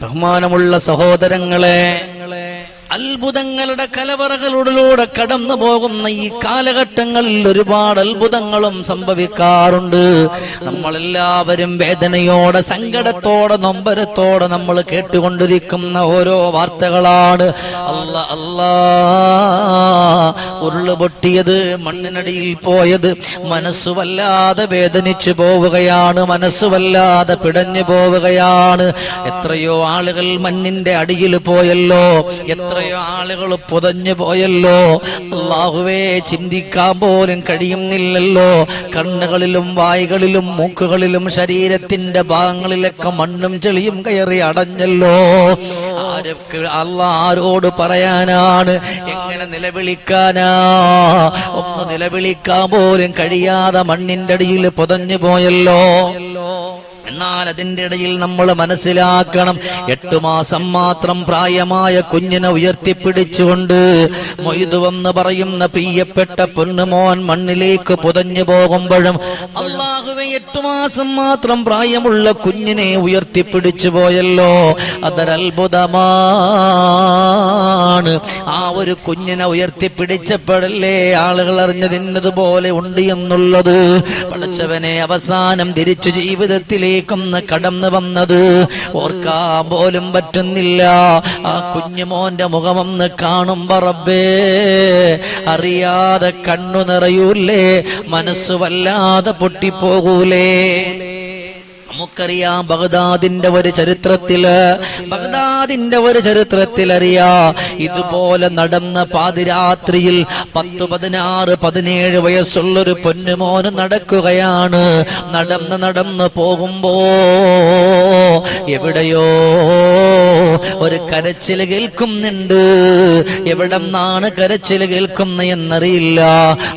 ബഹുമാനമുള്ള സഹോദരങ്ങളെ അത്ഭുതങ്ങളുടെ കലവറകളിലൂടെ കടന്നു പോകുന്ന ഈ കാലഘട്ടങ്ങളിൽ ഒരുപാട് അത്ഭുതങ്ങളും സംഭവിക്കാറുണ്ട്. നമ്മളെല്ലാവരും വേദനയോടെ സങ്കടത്തോടെ നൊമ്പരത്തോടെ നമ്മൾ കേട്ടുകൊണ്ടിരിക്കുന്ന ഓരോ വാർത്തകളാണ്. അല്ല അല്ലാ ഉരുൾ പൊട്ടിയത് മണ്ണിനടിയിൽ പോയത് മനസ്സ് വല്ലാതെ വേദനിച്ചു പോവുകയാണ് മനസ്സ് വല്ലാതെ പിടഞ്ഞു പോവുകയാണ്. എത്രയോ ആളുകൾ മണ്ണിന്റെ അടിയിൽ പോയല്ലോ എത്രയോ ആളുകൾ പുതഞ്ഞു പോയല്ലോ. അള്ളാഹുവേ ചിന്തിക്കാൻ പോലും കഴിയുന്നില്ലല്ലോ. കണ്ണുകളിലും വായികളിലും മൂക്കുകളിലും ശരീരത്തിന്റെ ഭാഗങ്ങളിലൊക്കെ മണ്ണും ചെളിയും കയറി അടഞ്ഞല്ലോ. ആരൊക്കെ അല്ല ആരോട് പറയാനാണ്? എങ്ങനെ നിലവിളിക്കാനാ? ഒന്ന് നിലവിളിക്കാൻ പോലും കഴിയാതെ മണ്ണിന്റെ അടിയിൽ പുതഞ്ഞു പോയല്ലോ. എന്നാൽ അതിന്റെ ഇടയിൽ നമ്മൾ മനസ്സിലാക്കണം. എട്ടു മാസം മാത്രം പ്രായമായ കുഞ്ഞിനെ ഉയർത്തിപ്പിടിച്ചുകൊണ്ട് മൊയ്തുവെന്ന് പറയുന്ന പ്രിയപ്പെട്ട പൊന്നുമോൻ മണ്ണിലേക്ക് പുതഞ്ഞു പോകുമ്പോഴും അള്ളാഹുവെ എട്ടു മാസം മാത്രം പ്രായമുള്ള കുഞ്ഞിനെ ഉയർത്തിപ്പിടിച്ചു പോയല്ലോ. അതൊരത്ഭുതമാണ്. ആ ഒരു കുഞ്ഞിനെ ഉയർത്തിപ്പിടിച്ചപ്പോഴല്ലേ ആളുകൾ അറിഞ്ഞതിന്നതുപോലെ ഉണ്ട് എന്നുള്ളത്. പഠിച്ചവനെ അവസാനം തിരിച്ചു ജീവിതത്തിലേക്കൊന്ന് കടന്നു വന്നത്. ഓർക്കാൻ പോലും പറ്റുന്നില്ല. ആ കുഞ്ഞുമോന്റെ മുഖമൊന്ന് കാണുമ്പോ റബ്ബേ അറിയാതെ കണ്ണു നിറയൂലേ മനസ്സ് വല്ലാതെ പൊട്ടിപ്പോകൂലേ. നമുക്കറിയാം ബഗ്ദാദിന്റെ ഒരു ചരിത്രത്തിൽ ബഗ്ദാദിന്റെ ഒരു ചരിത്രത്തിൽ അറിയാ ഇതുപോലെ നടന്ന പാതിരാത്രിയിൽ പത്ത് പതിനാറ് പതിനേഴ് വയസ്സുള്ളൊരു പൊന്നുമോന് നടക്കുകയാണ്. നടന്ന് നടന്ന് പോകുമ്പോ എവിടെയോ ഒരു കരച്ചിൽ കേൾക്കുന്നുണ്ട്. എവിടെ നിന്നാണ് കരച്ചിൽ കേൾക്കുന്ന എന്നറിയില്ല.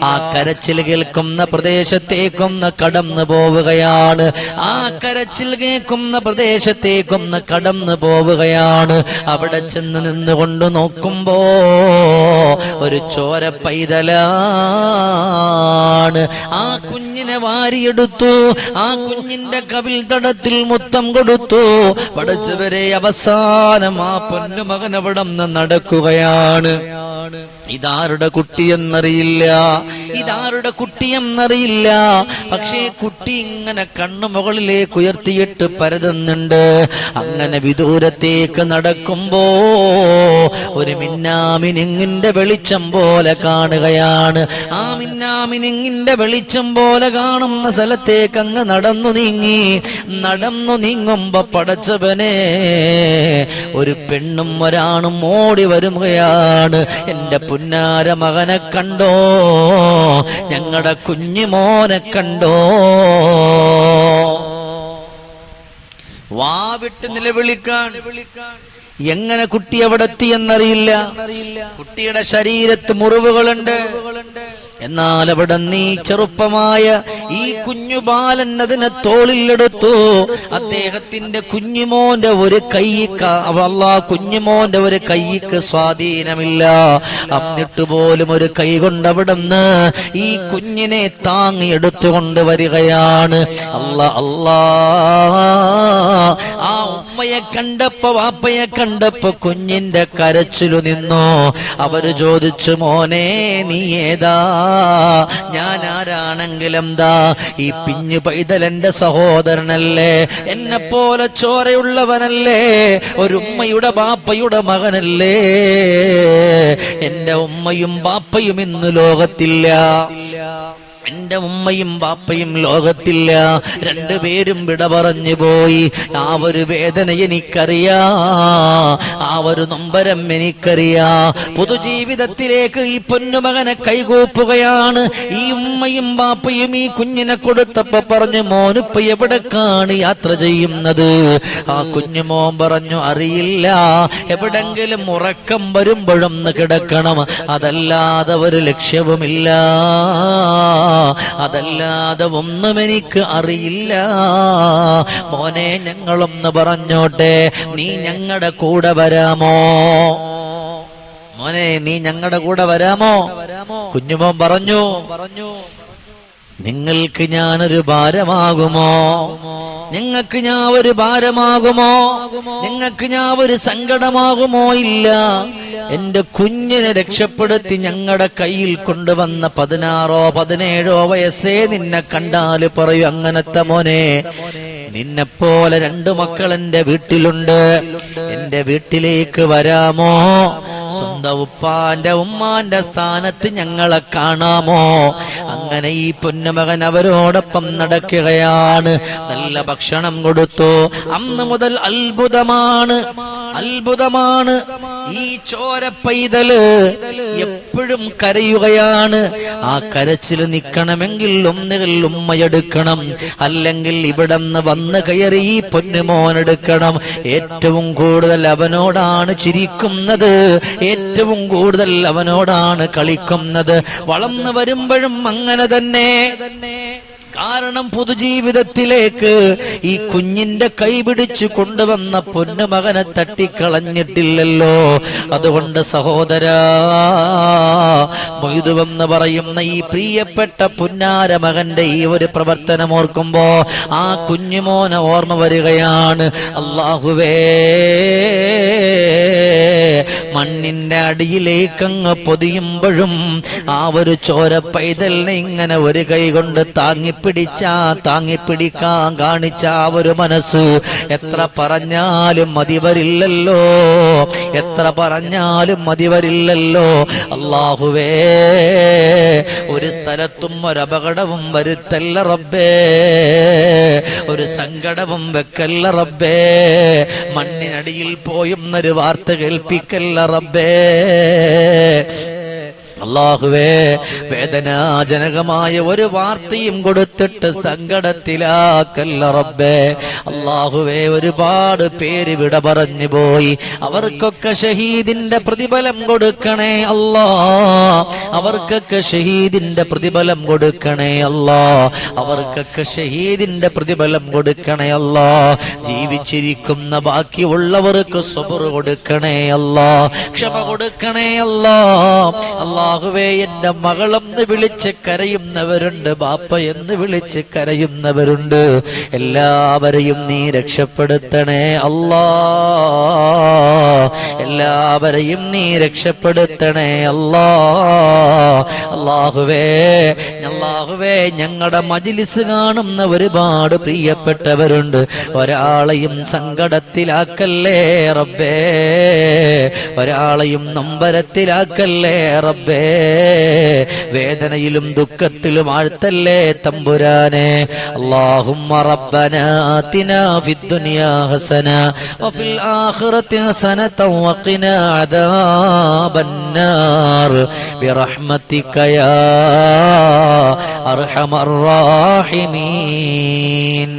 ആ കരച്ചിൽ കേൾക്കുന്ന പ്രദേശത്തേക്കൊന്ന് കടന്നു പോവുകയാണ്. ആ കരച്ചിൽ കേൾക്കുന്ന പ്രദേശത്തേക്കൊന്ന് കടന്നു പോവുകയാണ്. അവിടെ ചെന്ന് നിന്നുകൊണ്ട് നോക്കുമ്പോ ഒരു ചോര പൈതലാണ്. ആ കുഞ്ഞിനെ വാരിയെടുത്തു. ആ കുഞ്ഞിന്റെ കവിൽ തടത്തിൽ മുത്തം കൊടുത്തു. പഠിച്ചവരെ അവസാനം ആ പൊന്നുമകൻ അവിടെ നടക്കുകയാണ്. ഇതാരുടെ കുട്ടിയെന്നറിയില്ല ഇതാരുടെ കുട്ടിയെന്നറിയില്ല. പക്ഷേ കുട്ടി ഇങ്ങനെ കണ്ണു മുകളിലേക്ക് ഉയർത്തിയിട്ട് പരതുന്നുണ്ട്. അങ്ങനെ വിദൂരത്തേക്ക് നടക്കുമ്പോ ഒരു മിന്നാമിനിങ്ങിന്റെ വെളിച്ചം പോലെ കാണുകയാണ്. ആ മിന്നാമിനിങ്ങിന്റെ വെളിച്ചം പോലെ കാണുന്ന സ്ഥലത്തേക്ക് അങ്ങ് നടന്നു നീങ്ങി. നടന്നു നീങ്ങുമ്പോ പടച്ചവനെ ഒരു പെണ്ണും ഒരാണും ഓടി വരുകയാണ്. എന്റെ പുന്നാര മകനെ കണ്ടോ? ഞങ്ങളുടെ കുഞ്ഞുമോനെ കണ്ടോ? വാവിട്ട് നിലവിളിക്കാൻ. എങ്ങനെ കുട്ടി എവിടെത്തി എന്നറിയില്ല കുട്ടിയുടെ ശരീരത്ത് മുറിവുകളുണ്ട്. എന്നാൽ അവിടെ നീ ചെറുപ്പമായ ഈ കുഞ്ഞു ബാലൻ അതിനെ തോളിലെടുത്തു അദ്ദേഹത്തിന്റെ കുഞ്ഞുമോന്റെ ഒരു കൈക്ക് അല്ല കുഞ്ഞുമോന്റെ ഒരു കൈക്ക് സ്വാധീനമില്ല. എന്നിട്ട് പോലും ഒരു കൈ കൊണ്ട് ഈ കുഞ്ഞിനെ താങ്ങി എടുത്തുകൊണ്ട് വരികയാണ്. അല്ല അല്ലാ ആ ഉമ്മയെ കണ്ടപ്പോ വാപ്പയെ കണ്ടപ്പോ കുഞ്ഞിന്റെ കരച്ചിലു നിന്നു. അവർ ചോദിച്ചു മോനെ നീ ഏതാ? ഞാൻ ആരാണെങ്കിലും എന്താ ഈ പിഞ്ഞു പൈതൽ എന്റെ സഹോദരനല്ലേ? എന്നെ പോലെ ചോരയുള്ളവനല്ലേ? ഒരു ഉമ്മയുടെ ബാപ്പയുടെ മകനല്ലേ? എന്റെ ഉമ്മയും ബാപ്പയും ഇന്ന് ലോകത്തില്ല. എന്റെ ഉമ്മയും ബാപ്പയും ലോകത്തില്ല. രണ്ടുപേരും വിട പറഞ്ഞു പോയി. ആ ഒരു വേദന എനിക്കറിയാ. ആ ഒരു നൊമ്പരം എനിക്കറിയാ. പൊതുജീവിതത്തിലേക്ക് ഈ പൊന്നുമകനെ കൈകൂപ്പുകയാണ്. ഈ ഉമ്മയും ബാപ്പയും ഈ കുഞ്ഞിനെ കൊടുത്തപ്പോ പറഞ്ഞു മോനിപ്പ എവിടേക്കാണ് യാത്ര ചെയ്യുന്നത്? ആ കുഞ്ഞു മോൻ പറഞ്ഞു അറിയില്ല. എവിടെങ്കിലും ഉറക്കം വരുമ്പോഴൊന്ന് കിടക്കണം. അതല്ലാതെ ഒരു ലക്ഷ്യവുമില്ല. അതല്ലാതെ ഒന്നും എനിക്ക് അറിയില്ല. മോനെ ഞങ്ങളൊന്ന് പറഞ്ഞോട്ടെ. നീ ഞങ്ങളുടെ കൂടെ വരാമോ? മോനെ നീ ഞങ്ങളുടെ കൂടെ വരാമോ? കുഞ്ഞുമോൻ പറഞ്ഞു പറഞ്ഞു നിങ്ങൾക്ക് ഞാനൊരു ഭാരമാകുമോ? നിങ്ങൾക്ക് ഞാൻ ഒരു ഭാരമാകുമോ? നിങ്ങൾക്ക് ഞാൻ ഒരു സങ്കടമാകുമോ? ഇല്ല. എന്റെ കുഞ്ഞിനെ രക്ഷപ്പെടുത്തി ഞങ്ങളുടെ കയ്യിൽ കൊണ്ടുവന്ന പതിനാറോ പതിനേഴോ വയസ്സേ നിന്നെ കണ്ടാൽ പറയൂ അങ്ങനത്തെ മോനെ. നിന്നെ പോലെ രണ്ടു മക്കൾ എന്റെ വീട്ടിലുണ്ട്. എന്റെ വീട്ടിലേക്ക് വരാമോ? സ്വന്തം ഉപ്പാന്റെ ഉമ്മാന്റെ സ്ഥാനത്ത് ഞങ്ങളെ കാണാമോ? അങ്ങനെ ഈ പൊന്നുമകൻ അവരോടൊപ്പം നടക്കുകയാണ്. നല്ല ഭക്ഷണം കൊടുത്തു. അന്ന് മുതൽ അത്ഭുതമാണ്. അത്ഭുതമാണ്. ഈ ചോര പൈതൽ എപ്പോഴും കരയുകയാണ്. ആ കരച്ചിൽ നിൽക്കണമെങ്കിൽ ഒന്നുകിൽ ഉമ്മയെടുക്കണം. അല്ലെങ്കിൽ ഇവിടെ നിന്ന് വന്ന് കയറി ഈ പൊന്നുമോനെടുക്കണം ഏറ്റവും കൂടുതൽ അവനോടാണ് ചിരിക്കുന്നത്. ഏറ്റവും കൂടുതൽ അവനോടാണ് കളിക്കുന്നത്. വളർന്നു വരുമ്പോഴും അങ്ങനെ തന്നെ. കാരണം പൊതുജീവിതത്തിലേക്ക് ഈ കുഞ്ഞിന്റെ കൈ പിടിച്ചു കൊണ്ടുവന്ന പൊന്നുമകനെ തട്ടിക്കളഞ്ഞിട്ടില്ലല്ലോ. അതുകൊണ്ട് സഹോദര മൊയ്തുവെന്ന് പറയുന്ന ഈ പ്രിയപ്പെട്ട പുന്നാര മകന്റെ ഈ ഒരു പ്രവർത്തനം ഓർക്കുമ്പോ ആ കുഞ്ഞുമോനെ ഓർമ്മ വരികയാണ്. അള്ളാഹുവേ മണ്ണിന്റെ അടിയിലേക്കങ്ങ് പൊതിയുമ്പോഴും ആ ഒരു ചോര പൈതലിനെ ഇങ്ങനെ ഒരു കൈ കൊണ്ട് താങ്ങിപ്പിടിച്ചാ താങ്ങിപ്പിടിക്കാൻ കാണിച്ച ആ ഒരു മനസ്സ്. എത്ര പറഞ്ഞാലും മതി വരില്ലല്ലോ എത്ര പറഞ്ഞാലും മതി വരില്ലല്ലോ അള്ളാഹുവേ ഒരു സ്ഥലത്തും ഒരപകടവും വരുത്തല്ല റബ്ബേ. ഒരു സങ്കടവും വെക്കല്ല റബ്ബേ. മണ്ണിനടിയിൽ പോയുന്നൊരു വാർത്ത കേൾപ്പിക്കല്ല റബ്ബേ. അള്ളാഹുവേ വേദനാജനകമായ ഒരു വാർത്തയും കൊടുത്തിട്ട് സങ്കടത്തിലാക്കല്ല റബ്ബേ. അള്ളാഹുവേ ഒരുപാട് പേര് വിട പറഞ്ഞു പോയി. അവർക്കൊക്കെ ഷഹീദിന്റെ പ്രതിഫലം കൊടുക്കണേ അല്ലാ. അവർക്കൊക്കെ ഷഹീദിന്റെ പ്രതിഫലം കൊടുക്കണേ അല്ലാ. അവർക്കൊക്കെ ഷഹീദിന്റെ പ്രതിഫലം കൊടുക്കണേ അല്ലാ. ജീവിച്ചിരിക്കുന്ന ബാക്കിയുള്ളവർക്ക് സ്വബർ കൊടുക്കണേ അല്ലാ. ക്ഷമ കൊടുക്കണേ അല്ലാ അള്ളാഹുവേ എന്റെ മകളെന്ന് വിളിച്ച് കരയുന്നവരുണ്ട് ബാപ്പ എന്ന് വിളിച്ച് കരയുന്നവരുണ്ട്. എല്ലാവരെയും നീ രക്ഷപ്പെടുത്തണേ അല്ലാ. എല്ലാവരെയും നീ രക്ഷപ്പെടുത്തണേ അല്ലാ. അള്ളാഹുവേ അള്ളാഹുവേ ഞങ്ങളുടെ മജിലിസ് കാണുന്ന ഒരുപാട് പ്രിയപ്പെട്ടവരുണ്ട്. ഒരാളെയും സങ്കടത്തിലാക്കല്ലേ റബ്ബേ? ഒരാളെയും നമ്പരത്തിലാക്കല്ലേ റബ്ബേ? വേദനയിലും ദുഃഖത്തിലും ആഴ്ത്തല്ലേ തമ്പുരാനെ? അള്ളാഹുമ്മ റബ്ബന ഫിദ്ദുനിയാ ഹസന വഫിൽ ആഖിറതി ബിറഹ്മതിക യാ അർഹമർ റാഹിമീൻ.